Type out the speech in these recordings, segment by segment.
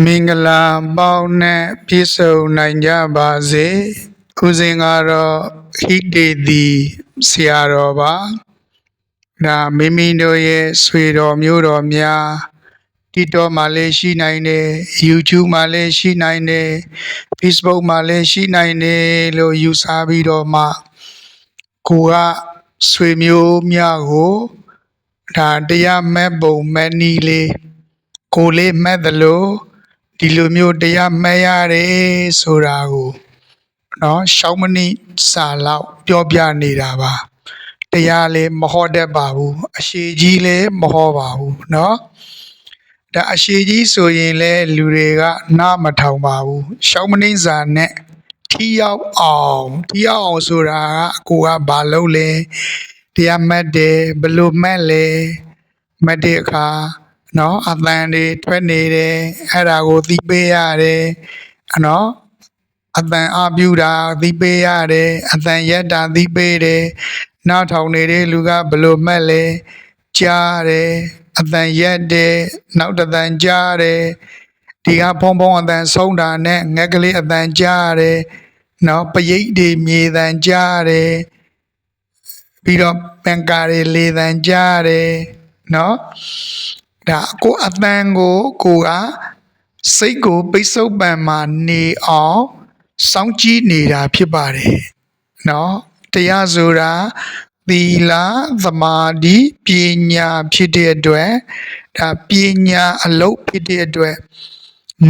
မင်္ဂလာပေါင်းနဲ့ပြည့်စုံနိုင်ကြပါစေဦးဇင်ကတော့ဟိတေတီဆရာတော်ပါဒါမိမိတို့ရဲ့ဆွေတော်မျိုးတော်များ TikTok မှာလည်းရှိနိုင်တယ် YouTube မှာလည်းရှိနိုင်တယ် Facebook မှာလည်းရှိနိုင်တယ်လို့ယူဆပြီးတော့မှကိုကဆွေမျိုးများကိုဒါတရားမဲ့ပုံမဲ့နီးလေးကိုလေးမဲ့တယ်လို့ ဒီလိုမျိုးတရားမဲ့ရတယ်ဆိုတာကိုเนาะရှောင်းမနိစာလောက်ပြောပြနေတာပါတရားလည်းမဟောတတ်ပါဘူးအရှိကြီးလည်းမဟောပါဘူးเนาะ ဒါအရှိကြီးဆိုရင်လဲလူတွေကနားမထောင်ပါဘူးရှောင်းမနှိမ့်စာနဲ့ထီရောက်အောင်ထီရောက်အောင်ဆိုတာကအကိုကဘာလုပ်လဲတရားမှတ်တယ်ဘယ်လို့မှတ်လဲမှတ်တဲ့အခါ နော်အတန်တွေထွက်နေတယ်အဲ့ဒါကိုသိပေးရတယ်အနော်အတန်အပြူတာသိပေးရတယ်အတန်ရက်တာသိပေးတယ်နောက်ထောင်နေတဲ့လူကဘယ်လို့မှတ်လဲကြားတယ်အတန်ရက်တယ်နောက်တစ်တန်ကြားတယ်ဒီကဖုံဖုံအတန်ဆုံးတာနဲ့ငက်ကလေးအတန်ကြားတယ်နော်ပရိတ်တွေမြေတန်ကြားတယ်ပြီးတော့ပန်ကာတွေလေတန်ကြားတယ်နော် ဒါကိုအတန်ကိုကိုကစိတ်ကိုပိတ်ဆုပ်ပံမှာနေအောင်စောင့်ကြည့်နေတာဖြစ်ပါတယ်နော်တရားဆိုတာသီလသမာဓိပညာဖြစ်တဲ့အတွက်ဒါပညာအလုပ်ဖြစ်တဲ့အတွက်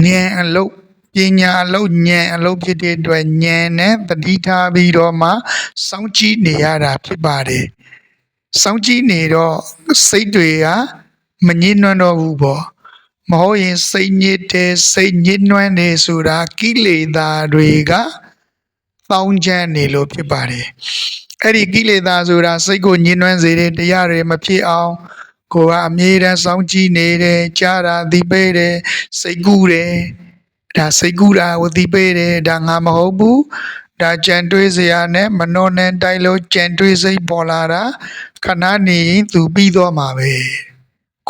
ဉာဏ်အလုပ်ပညာအလုပ်ဉာဏ်အလုပ်ဖြစ်တဲ့အတွက်ဉာဏ်နဲ့တတိထားပြီးတော့မှစောင့်ကြည့်နေရတာဖြစ်ပါတယ်စောင့်ကြည့်နေတော့စိတ်တွေက မငြင်းနှွမ်းတော့ဘူးပေါ့မဟုတ်ရင်စိတ်ညစ်တယ်စိတ်ညစ်နှွမ်းတယ်ဆိုတာကိလေသာတွေကတောင်းချမ်းနေလို့ဖြစ်ပါတယ်အဲ့ဒီကိလေသာဆိုတာစိတ်ကိုညှဉ်းနှွမ်းစေတဲ့တရားတွေမဖြစ်အောင်ကိုကအမြဲတမ်းစောင့်ကြည့်နေတယ်ကြားတာသိပေးတယ်စိတ်ကူးတယ်ဒါစိတ်ကူးတာကိုသိပေးတယ်ဒါငါမဟုတ်ဘူးဒါကြံတွေးစရာနဲ့မနှောနဲ့တိုက်လို့ကြံတွေးစိတ်ပေါ်လာတာခဏနေရင်သူပြီးသွားမှာပဲ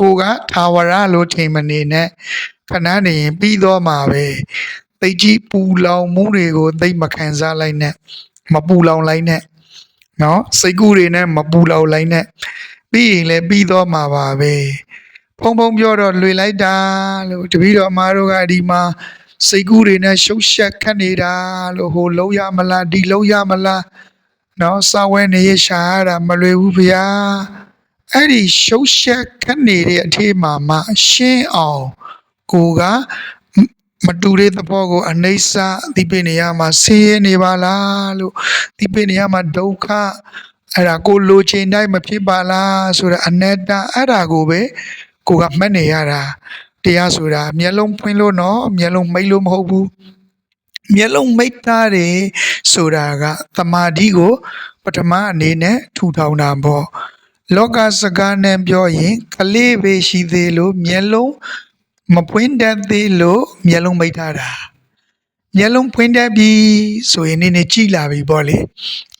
ကိုကထာဝရလို့ထင်မနေနဲ့ခဏနေရင်ပြီးသွားမှာပဲသိကြီးပူလောင်မှုတွေကိုသိမခံစားလိုက်နဲ့မပူလောင်လိုက်နဲ့နော်စိတ်ကူးတွေနဲ့မပူလောင်လိုက်နဲ့ပြီးရင်လည်းပြီးတော့မှာပါပဲဖုံဖုံပြောတော့လွေလိုက်တာလို့တပည့်တော်အမားတို့ကဒီမှာစိတ်ကူးတွေနဲ့ရှုပ်ရှက်ခတ်နေတာလို့ဟိုလုံးရမလားဒီလုံးရမလားနော်စာဝဲနေရရှာရတာမလွယ်ဘူးဗျာ အဲ့ဒီရှုပ်ရှက်ခတ်နေတဲ့အထေးမှာမှရှင်းအောင်ကိုကမတူတဲ့သဘောကိုအနိစ္စသိပင်နေရမှာဆင်းရဲနေပါလားလို့သိပင်နေရမှာဒုက္ခအဲ့ဒါကိုလိုချင်တိုင်းမဖြစ်ပါလားဆိုတော့အနတ္တအဲ့ဒါကိုပဲကိုကမှတ်နေရတာတရားဆိုတာမျက်လုံးဖွင့်လို့နော်မျက်လုံးမိတ်လို့မဟုတ်ဘူးမျက်လုံးမိတ်ထားတယ်ဆိုတာကသမာဓိကို ပထမအနေနဲ့ထူထောင်တာပေါ့ လောကစကားနဲ့ပြောရင်ကလေးပဲရှိသေးလို့မျက်လုံးမဖွင့်တတ်သေးလို့မျက်လုံးမိတ်ထားတာမျက်လုံးဖွင့်တတ်ပြီဆိုရင်နည်းနည်းကြည်လာပြီပေါ့လေ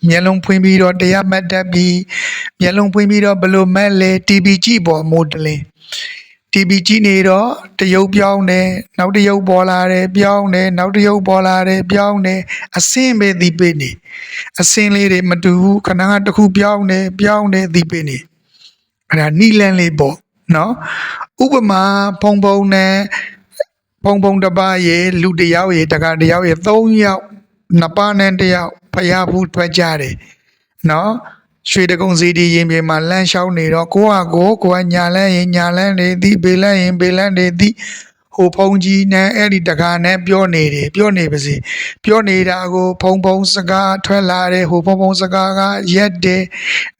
မျက်လုံးဖွင့်ပြီးတော့တရားမှတ်တတ်ပြီမျက်လုံးဖွင့်ပြီးတော့ဘယ်လိုမှတ်လဲ TV ကြည့်ပေါ်မို့တလင်း TV ကြည့်နေတော့တရုပ်ပြောင်းတယ်နောက်တရုပ်ပေါ်လာတယ်ပြောင်းတယ်နောက်တရုပ်ပေါ်လာတယ်ပြောင်းတယ်အစင်းပဲဒီပေးနေအစင်းလေးတွေမတူဘူးခဏကတစ်ခုပြောင်းတယ်ပြောင်းတယ်ဒီပေးနေအဲ့ဒါနီလန်းလေးပေါ့နော်ဥပမာဖုံဖုံနဲ့ဖုံဖုံတစ်ပါးရေလူတစ်ယောက်ရေတကတစ်ယောက်ရေ၃ယောက်နှစ်ပါးနဲ့တစ်ယောက်ဖျားဘူးထွက်ကြတယ်နော် ရွှေတကုံစီဒီရင်ပြင်မှာလမ်းလျှောက်နေတော့ကိုကကိုကိုကညာလန်းရင်ညာလန်းနေသည်ဘေလန်းရင်ဘေလန်းနေသည်ဟိုဖုံကြီးနဲ့အဲ့ဒီတကာနဲ့ပြောနေတယ်ပြောနေပါစေပြောနေတာကိုဖုံဖုံစကားထွက်လာတယ်ဟိုဖုံဖုံစကားကရက်တယ်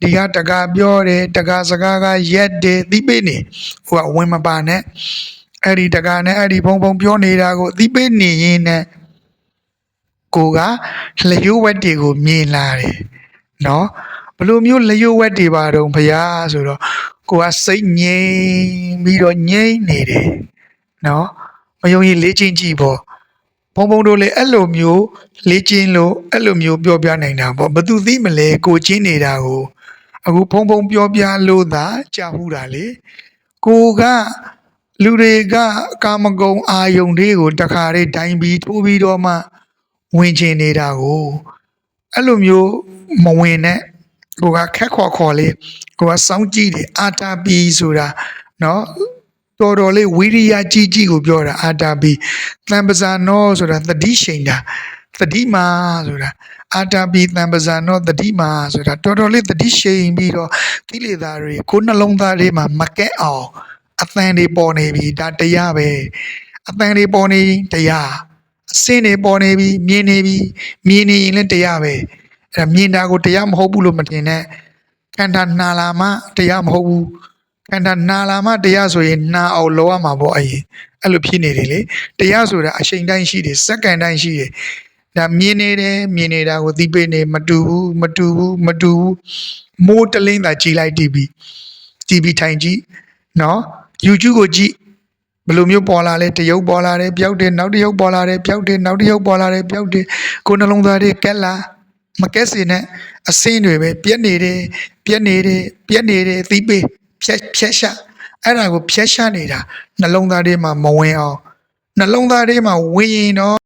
ဒီကတကာပြောတယ်တကာစကားကရက်တယ်သိပေးနေဟိုကဝင်မပါနဲ့အဲ့ဒီတကာနဲ့အဲ့ဒီဖုံဖုံပြောနေတာကိုသိပေးနေရင်နဲ့ကိုကလျှို့ဝက်တွေကိုမြင်လာတယ်နော်ဘယ် လိုမျိုးလျှို့ဝက်တွေပါတော့ဖရာဆိုတော့ကိုကစိတ်ငြိမ်ပြီးတော့ငြိမ်နေတယ်နော်မယုံရင်လေ့ကျင့်ကြည့်ပေါ့ဘုံဘုံတို့လည်းအဲ့လိုမျိုးလေ့ကျင့်လို့အဲ့လိုမျိုးပြောပြနိုင်တာပေါ့ဘသူသိမလဲကိုကျင့်နေတာကိုအခုဖုံဖုံပြောပြလို့သာကြာဘူးတာလေကိုကလူတွေကကာမဂုဏ်အာယုန်တွေကိုတခါတည်းဒိုင်းပြီးထိုးပြီးတော့မှဝင်ချင်နေတာကိုအဲ့လိုမျိုးမဝင်နဲ့ ကိုကခက်ခေါ်ခေါ်လေးကိုကစောင်းကြည့်တယ်အာတာပီဆိုတာနော်တော်တော်လေးဝိရိယကြီးကြီးကိုပြောတာအာတာပီတံပဇာနောဆိုတာသတိရှိန်တာသတိမာဆိုတာအာတာပီတံပဇာနောသတိမာဆိုတာတော်တော်လေးသတိရှိန်ပြီးတော့ကိလေသာတွေကိုယ်နှလုံးသားလေးမှာမကဲအောင်အတန်တွေပေါ်နေပြီဒါတရားပဲအတန်တွေပေါ်နေတရားအစင်းတွေပေါ်နေပြီမြင်နေပြီမြင်နေရင်လည်းတရားပဲ အဲ့ဒါမြင်တာကိုတရားမဟုတ်ဘူးလို့မထင်နဲ့ခန္ဓာနာလာမှတရားမဟုတ်ဘူးခန္ဓာနာလာမှတရားဆိုရင်နာအောင်လောရမှာပေါ့အရင်အဲ့လိုဖြစ်နေတယ်လေတရားဆိုတာအချိန်တိုင်းရှိတယ်စက္ကန့်တိုင်းရှိတယ်ဒါမြင်နေတယ်မြင်နေတာကိုသိပေးနေမတူဘူးမတူဘူးမတူဘူးမိုးတလင်းသာကြည်လိုက်တည်ပြီကြည်ပြီးထိုင်ကြည့်နော် YouTube ကိုကြည့်ဘယ်လိုမျိုးပေါ်လာလဲတရုပ်ပေါ်လာတယ်ပျောက်တယ်နောက်တရုပ်ပေါ်လာတယ်ပျောက်တယ်နောက်တရုပ်ပေါ်လာတယ်ပျောက်တယ်ကိုယ်နှလုံးသားတွေကက်လာ မကက်စင်နဲ့အစင်းတွေပဲပြက်နေတယ်ပြက်နေတယ်ပြက်နေတယ်သီးပေးဖြက်ဖြက်ရှာအဲ့ဒါကိုဖြက်ရှာနေတာနှလုံးသားထဲမှာမဝင်အောင်နှလုံးသားထဲမှာဝင်ရင်တော့